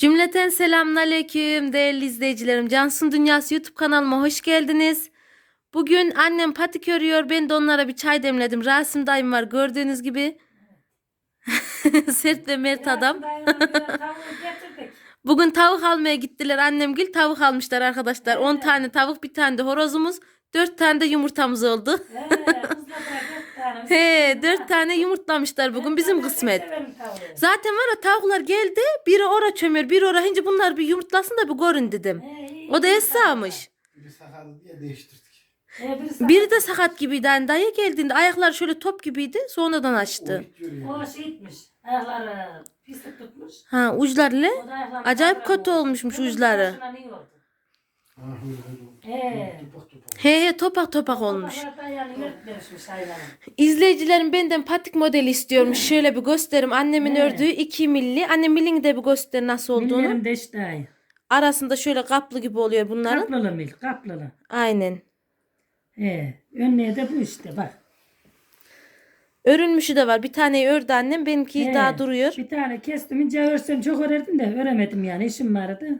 Cümleten selamünaleyküm değerli izleyicilerim. Cansın Dünyası YouTube kanalıma hoş geldiniz. Bugün annem patik örüyor. Ben de onlara bir çay demledim. Rasim dayım var gördüğünüz gibi. Sert ve mert adam. Bugün tavuk almaya gittiler annemgil. Tavuk almışlar arkadaşlar. 10 tane tavuk bir tane de horozumuz. 4 tane de yumurtamız oldu. He 4 tane yumurtlamışlar bugün bizim kısmet. Zaten var ya tavuklar geldi. Biri ora çömüyor, biri ora. Hince bunlar bir yumurtlasın da bir görün dedim. O da. Biri diye değiştirdik. Biri de sakat gibiydi. Yani dayı geldiğinde ayaklar şöyle top gibiydi. Sonradan açtı. O şey etmiş. Ayakları pislik tutmuş. Ha uçlarla acayip kötü olmuşmuş uçları. He. He he topak topak olmuş. İzleyicilerim benden patik modeli istiyormuş. Şöyle bir gösterim. Annemin He. ördüğü 2 milli. Annem milini de bir göster nasıl olduğunu. Millerim de işte ay. Arasında şöyle kaplı gibi oluyor bunların. Kaplalı mil, kaplalı. Aynen. He. Önlüğe de bu işte bak. Örülmüşü de var. Bir taneyi ördü annem. Benimki He. daha duruyor. Bir tane kestim. ince örsem çok örerdim de öremedim yani. işim vardı.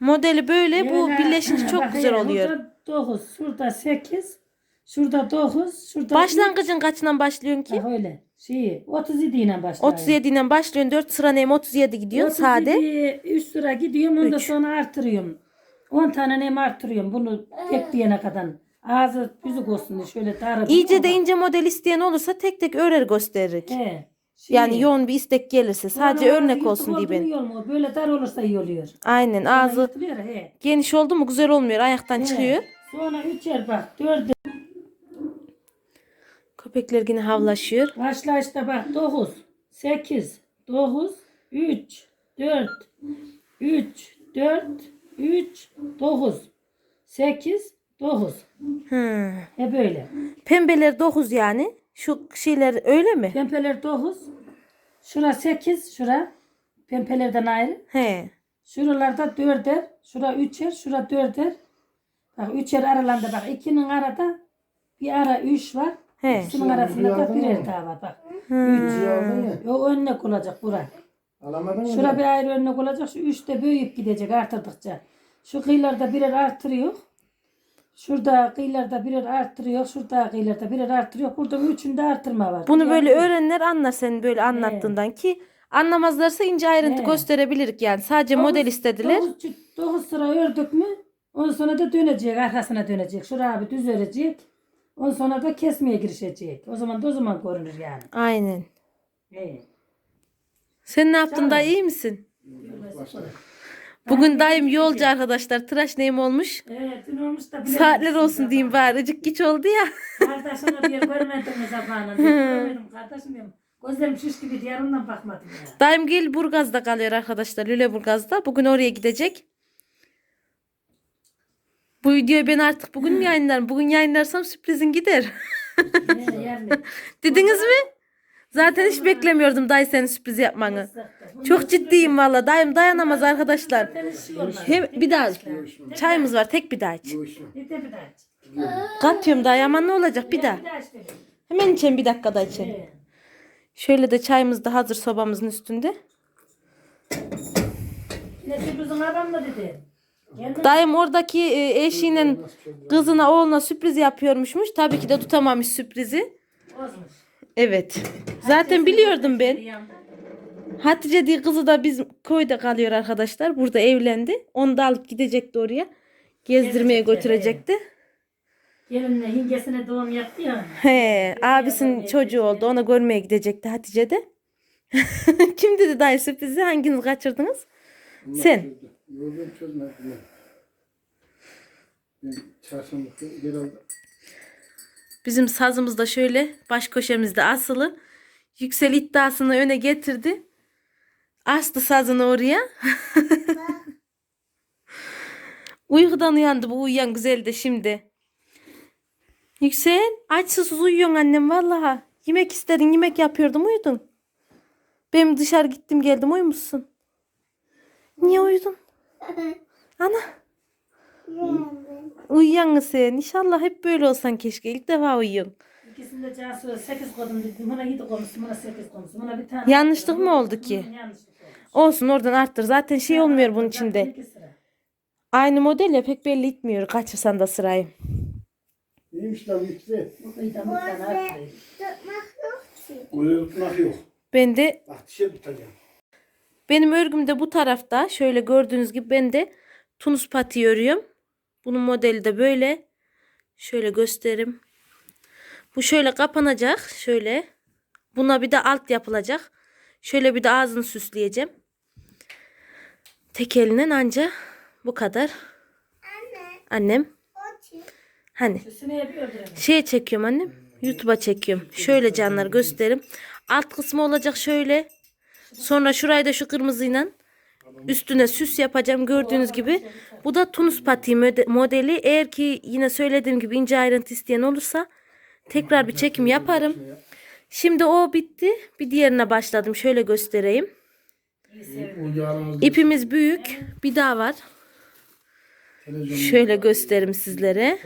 Modeli böyle. Bu birleşince çok Bak, güzel oluyor. Burada 9, şurada 8, şurada 9, şurada Başlangıcın kaçından başlıyorsun ki? Bak öyle. Şey, 37 ile başlıyor. 37 ile başlıyorsun. 4 sıra neyim 37 gidiyor. Sade. 3 sıra gidiyorum ondan Üç. sonra artırıyorum. 10 tane nem artırıyorum bunu tek diyene kadar. Ağzı büzük olsun diye şöyle darı. İyice de ince model isteyen olursa tek tek örer gösteririk. He. Şey, Yani yoğun bir istek gelirse sadece sonra örnek ağzı olsun diye ben. Böyle dar olursa iyi oluyor. Aynen ağzı Yırtılıyor, he. geniş oldu mu güzel olmuyor. Ayaktan He. çıkıyor. Sonra üçer bak dördü. Köpekler yine havlaşıyor. Başlayışta bak 9, 8, 9, 3, 4, 3, 4, 3, 9, 8, 9. Hı. He böyle. Pembeler 9 yani. Şu şeyler öyle mi? Pempeler 9. Şura 8. Şura. Pempelerden ayrı. He. Şuralarda 4'er. Şura 3'er. Şura 4'er. Bak 3'er aralarında bak. 2'nin arada bir ara 3 var. He. İkisinin arasında da birer daha var bak. Ya. O önlük olacak bura. Alamadın mı? Şura bir ayrı önlük olacak. Şu 3 de büyüyüp gidecek artırdıkça. Şu kıyılarda birer artırıyor. Şurada kıyılarda birer artırıyor. Şurada kıyılarda birer artırıyor. Burada üçünde artırma var. Bunu böyle Yani- öğrenenler anlar senin böyle anlattığından ki anlamazlarsa ince ayrıntı He. gösterebilirik yani. Sadece Dokuz- model istediler. Dokuz, çü- dokuz sıra ördük mü ondan sonra da dönecek arkasına dönecek. Şuraya bir düz örecek. Ondan sonra da kesmeye girişecek. O zaman da o zaman görünür yani. Aynen. He. Sen ne yaptın da iyi misin? Bugün dayım yolcu arkadaşlar. Tıraş neyim olmuş? Evet dün olmuş da bilemedim. Saatler olsun diyeyim bari. Icık geç oldu ya. Kardeşime diye görmedim mi zamanında. Görmedim kardeşim diyorum. Gözlerim şiş gibi ondan bakmadım ya. Dayım gel Burgaz'da kalıyor arkadaşlar. Lüleburgaz'da. Bugün oraya gidecek. Bu videoyu ben artık bugün mü yayınlarım? Bugün yayınlarsam sürprizin gider. Yani. Dediniz mi? Zaten hiç beklemiyordum dayı senin sürpriz yapmanı. Çok ciddiyim valla. Dayım dayanamaz arkadaşlar. Hem bir daha çayımız var. Tek bir daha iç. Katıyorum dayı ama ne olacak bir daha. Hemen içelim bir dakikada içelim. Şöyle de çayımız da hazır sobamızın üstünde. Ne. Dayım oradaki e, eşiyle kızına oğluna sürpriz yapıyormuşmuş. Tabii ki de tutamamış sürprizi. Bozmuş. Evet. Zaten biliyordum ben. Hatice diye kızı da biz köyde kalıyor arkadaşlar. Burada evlendi. Onu da alıp gidecekti oraya. Gezdirmeye Gezecekler, götürecekti. Gelinle hingesine doğum yaptı ya. He, abisinin çocuğu oldu. Ona görmeye gidecekti Hatice de. Kim dedi dayı sürprizi? Hanginiz kaçırdınız? Sen. Yok ben çözmedim. Ben çarşamba gel aldım. Bizim sazımız da şöyle baş köşemizde asılı. Yüksel iddiasını öne getirdi. Astı sazını oraya. Uykudan uyandı bu uyuyan güzel de şimdi. Yüksel aç susuz uyuyorsun annem vallahi. Yemek istedin yemek yapıyordum uyudun. Ben dışarı gittim geldim uyumuşsun. Niye uyudun? Ana. Uyuyan mı sen? İnşallah hep böyle olsan keşke. İlk defa uyuyorsun. İkisinde Cansu 8 kodum dedim. Buna 7 koymuşsun, buna 8 koymuşsun. Buna bir tane. Yanlışlık mı oldu ki? Yanlışlık olmuş. Olsun oradan arttır. Zaten şey olmuyor bunun içinde. Aynı model ya pek belli etmiyor kaçırsan da sırayı. İyiymiş lan kıyıdan bir tane arttırayım. Kuyruğu tutmak yok. Ben de Bak dişe tutacağım. benim örgüm de bu tarafta. Şöyle gördüğünüz gibi ben de Tunus pati örüyorum. Bunun modeli de böyle. Şöyle göstereyim. Bu şöyle kapanacak. Şöyle. Buna bir de alt yapılacak. Şöyle bir de ağzını süsleyeceğim. Tek elinden anca bu kadar. Annem. Hani. Şeye çekiyorum annem. YouTube'a çekiyorum. Şöyle canlar gösterim. Alt kısmı olacak şöyle. Sonra şurayı da şu kırmızıyla üstüne süs yapacağım gördüğünüz gibi. Bu da Tunus pati mode- modeli. Eğer ki yine söylediğim gibi ince ayrıntı isteyen olursa tekrar bir çekim yaparım. Şimdi o bitti. Bir diğerine başladım. Şöyle göstereyim. İpimiz büyük. Bir daha var. Şöyle göstereyim sizlere.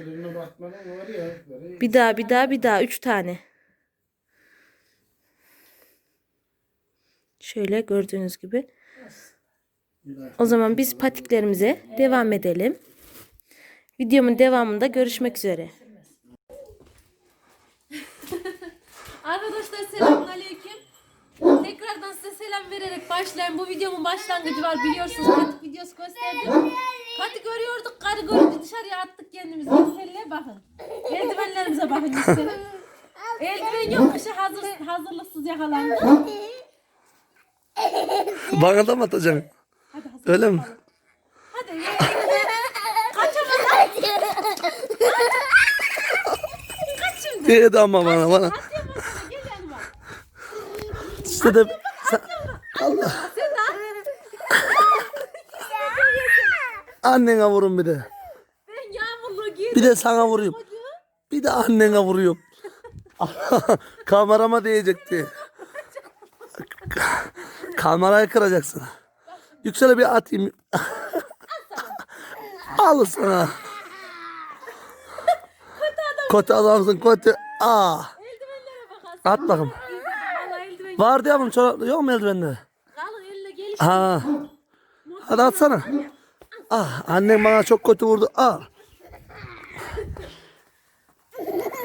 Bir daha bir daha bir daha üç tane. Şöyle gördüğünüz gibi. O zaman biz patiklerimize devam edelim. Videomun devamında görüşmek üzere. Arkadaşlar selamünaleyküm. Tekrardan size selam vererek başlayayım. Bu videomun başlangıcı var biliyorsunuz. Patik videosu gösterdim. Patik görüyorduk. Karı görünce dışarıya attık kendimizi. Yüksel'le bakın. Eldivenlerimize bakın Yüksel'e. Eldiven yokmuş. Hazır, hazırlıksız yakalandı. Bana da mı atacaksın? Öyle mi? Hadi. Kaçamadım. Kaç şimdi. Dedi ama bana bana. İşte de Allah. Annene vurun bir de. Ben yağmurlu giydim. Bir de sana vurayım. Bir de annene vuruyorum. Kamerama değecekti. Kamerayı kıracaksın. Yüksele bir atayım. Al sana. Kötü adamsın kötü. Aa. Bakarsın. At eldiven Vardı ya bunun çoraplı yok mu eldivenleri? Ha. Hadi atsana. Ah annem bana çok kötü vurdu. Al.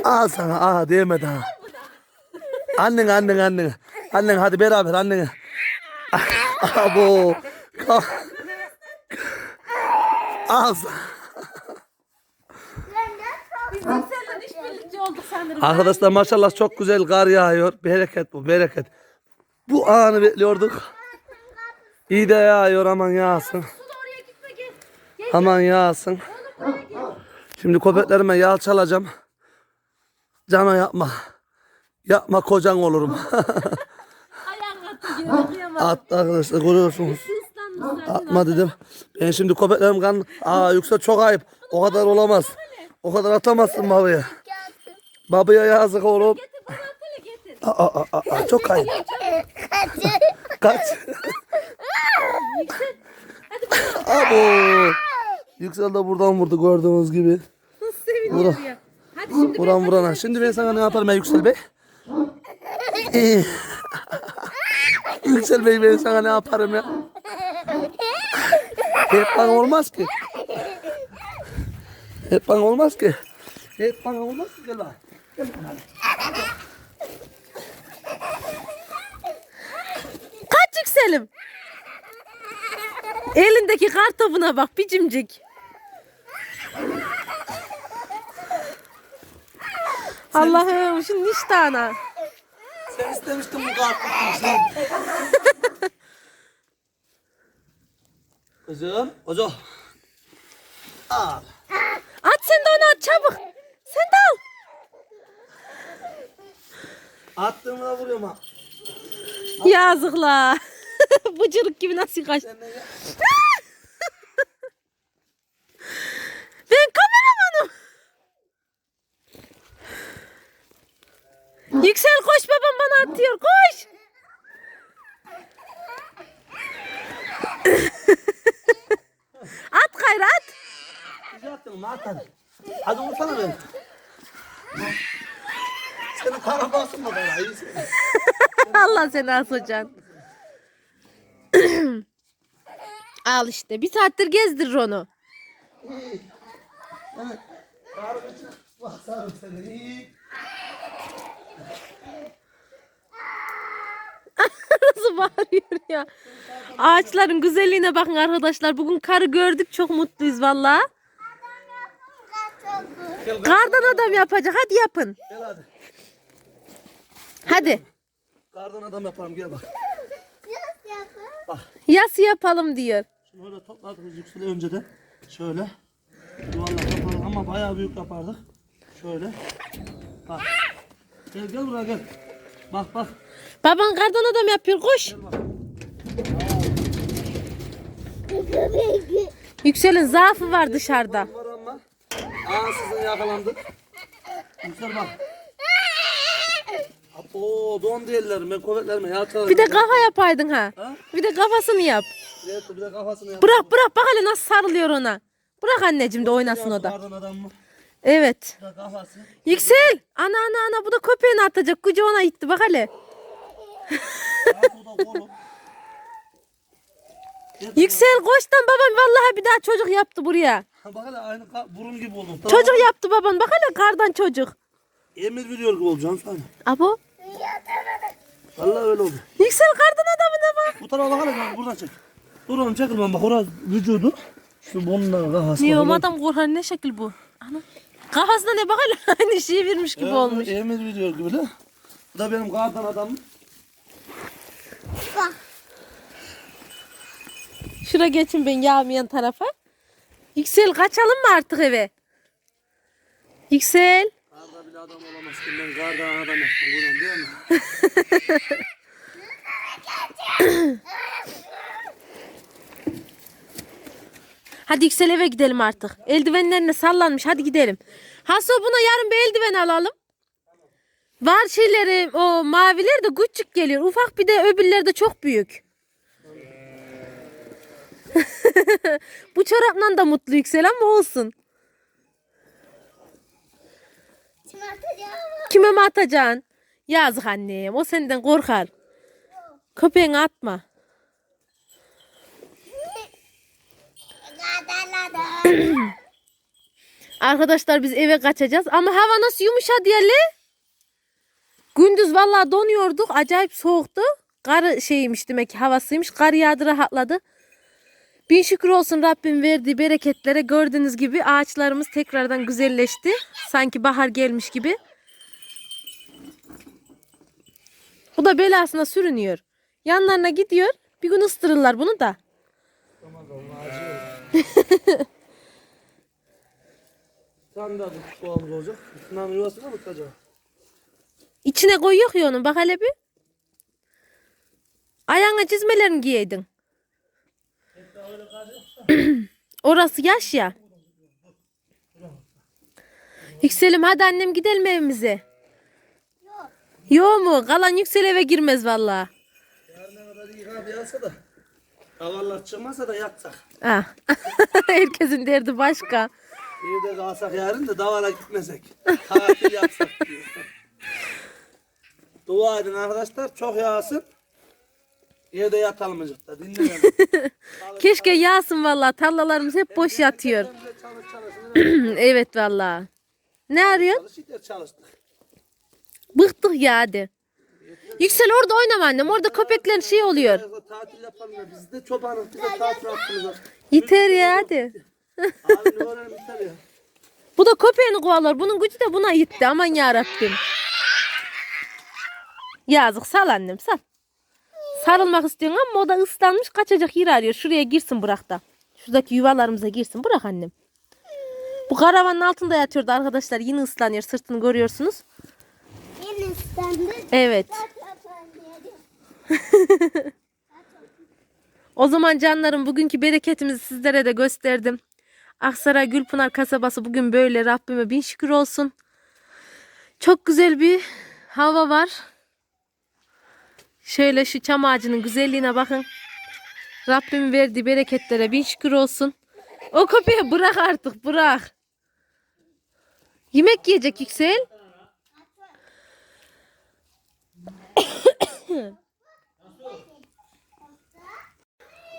Al sana. Aa diyemedi ha. Annen annen annen. Annen hadi beraber annene. Abo. Sanırım. Arkadaşlar maşallah çok güzel kar yağıyor. Bereket bu bereket. Bu anı bekliyorduk. İyi de yağıyor aman yağsın. Su Aman yağsın. Şimdi köpeklerime yağ çalacağım. Cana yapma. Yapma kocan olurum. Ayağın attı geri. Attı arkadaşlar görüyorsunuz. Atma dedim. Ben şimdi köpeklerim kan... Aa yüksek çok ayıp. O kadar olamaz. O kadar atamazsın babaya. Babaya yazık oğlum. Aa, aa, aa, aa, çok ayıp. Kaç. Yüksel. Abo. Yüksel de buradan vurdu gördüğünüz gibi. nasıl seviniyor ya. Hadi şimdi vurana. Şimdi ben sana ne yaparım ya Yüksel Bey? Yüksel Bey ben sana ne yaparım ya? Hep bana olmaz ki. Hep bana olmaz ki. Hep bana olmaz ki. Gel lan. Kaç yükselim. Elindeki kar topuna bak bicimcik. Allah'ım şu niştana. Sen istemiştin bu kartı. Sen. Kızım. Ozo. Al. At sen de onu at çabuk. Sen de al. Attığımı da vuruyorum ha. Yazıklar. Bıcırık gibi nasıl kaçtı. Sen de ya. Ben kameramanım. Yüksel koş babam bana atıyor koş. at gayrı at. Güzel attın mı? At hadi. Hadi vursana beni. Senin para basın mı bana? İyisin. Allah seni asacağım. Al işte. Bir saattir gezdirir onu. Baksana seni. Nasıl bağırıyor ya. Ağaçların güzelliğine bakın arkadaşlar. Bugün karı gördük. Çok mutluyuz valla. Kardan adam yapacak. Hadi yapın. Gel hadi. Hadi. Kardan adam yapalım gel bak. Bak. Yas yapalım diyor. Şimdi öyle topladık yükseli önceden. Şöyle. Yuvarlak yapardık ama bayağı büyük yapardık. Şöyle. Bak. Gel gel buraya gel. Bak bak. Baban kardan adam yapıyor. Koş. Yüksel'in zaafı var dışarıda. Ansızın yakalandık. Yüksel bak. Apo dondu ellerime, kuvvetlerime yalçalarım. Bir de kafa yapaydın ha. Ha? Bir de kafasını yap. Evet, bir de kafasını yap. Bırak bırak bak hele nasıl sarılıyor ona. Bırak anneciğim de oynasın o da. Evet. Yüksel. Ana ana ana bu da köpeğini atacak. Ona gitti bak hele. Yüksel koştan baban vallahi bir daha çocuk yaptı buraya. Bak hele aynı ka- burun gibi oldun. Tamam. Çocuk yaptı baban bak hele kardan çocuk. Emir veriyor gibi olacaksın sana. Abo. Vallahi öyle oldu. Yüksel kardan adamına bak. Bu tarafa bakalım ben buradan çek. Dur oğlum çekil ben bak orası vücudu. Şu bununla kafası. Niye bak, o adam korkar ne şekil bu? Ana. Kafasına ne bak hele aynı şeyi vermiş gibi olmuş. Emir veriyor gibi de. Bu da benim kardan adamım. Şura geçin ben yağmayan tarafa. Yüksel kaçalım mı artık eve? Yüksel. Karda bile adam olamaz ki ben kardan adam yaptım değil mi? Hadi Yüksel eve gidelim artık. Eldivenlerine sallanmış hadi gidelim. Haso buna yarın bir eldiven alalım. Var şeyleri o maviler de küçük geliyor. Ufak bir de öbürleri de çok büyük. Bu çorapla da mutlu Yüksel ama olsun. Kime mi atacaksın? Yazık annem o senden korkar. Köpeğini atma. Arkadaşlar biz eve kaçacağız ama hava nasıl yumuşadı ya le? Gündüz vallahi donuyorduk. Acayip soğuktu. Kar şeymiş demek ki havasıymış. Kar yağdı rahatladı. Bin şükür olsun Rabbim verdiği bereketlere. Gördüğünüz gibi ağaçlarımız tekrardan güzelleşti. Sanki bahar gelmiş gibi. Bu da belasına sürünüyor. Yanlarına gidiyor. Bir gün ıstırırlar bunu da. Sen de bu doğamız olacak. Üstünden yuvasına mı tutacak? İçine koyuyor ya onu. Bak hele bir. Ayağına çizmelerini giyeydin. Orası yaş ya. Yükselim hadi annem gidelim evimize. Yok. Yok mu? Kalan yüksel eve girmez vallahi. Yarına kadar iyi abi yağsa da. Havarlar çıkmasa da yaksak. Ah. Herkesin derdi başka. İyi de kalsak yarın da davala gitmesek. Tatil yapsak diyor. Dua edin arkadaşlar çok yağsın. Evde yatalım azıcık dinleyelim. Keşke yağsın vallahi. Tarlalarımız hep boş yatıyor. çalış çalış. evet vallahi. Ne arıyorsun? Çalıştık çalıştık. Bıktık ya hadi. Yüksel orada oynama annem. Orada köpeklerin şey oluyor. Da Tatil yapalım ya biz de çobanız bize tatil yaptınız. Yeter ya hadi. Abi ne öğrenelim biter ya. Bu da köpeğini kovalar. Bunun gücü de buna gitti. Aman ya Rabbim. Yazık sal annem sal. Sarılmak istiyorsun ama o da ıslanmış kaçacak yer arıyor. Şuraya girsin bırak da. Şuradaki yuvalarımıza girsin. Bırak annem. Bu karavanın altında yatıyordu arkadaşlar. Yine ıslanıyor. Sırtını görüyorsunuz. Yine ıslandı. Evet. O zaman canlarım bugünkü bereketimizi sizlere de gösterdim. Aksaray Gülpınar kasabası bugün böyle Rabbime bin şükür olsun. Çok güzel bir hava var. Şöyle şu çam ağacının güzelliğine bakın. Rabbim verdiği bereketlere bin şükür olsun. O köpeği bırak artık bırak. Yemek yiyecek Yüksel.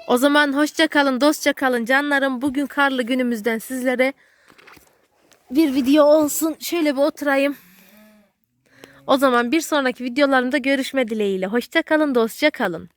O zaman hoşça kalın, dostça kalın canlarım. Bugün karlı günümüzden sizlere bir video olsun. Şöyle bir oturayım. O zaman bir sonraki videolarımda görüşme dileğiyle. Hoşça kalın, dostça kalın.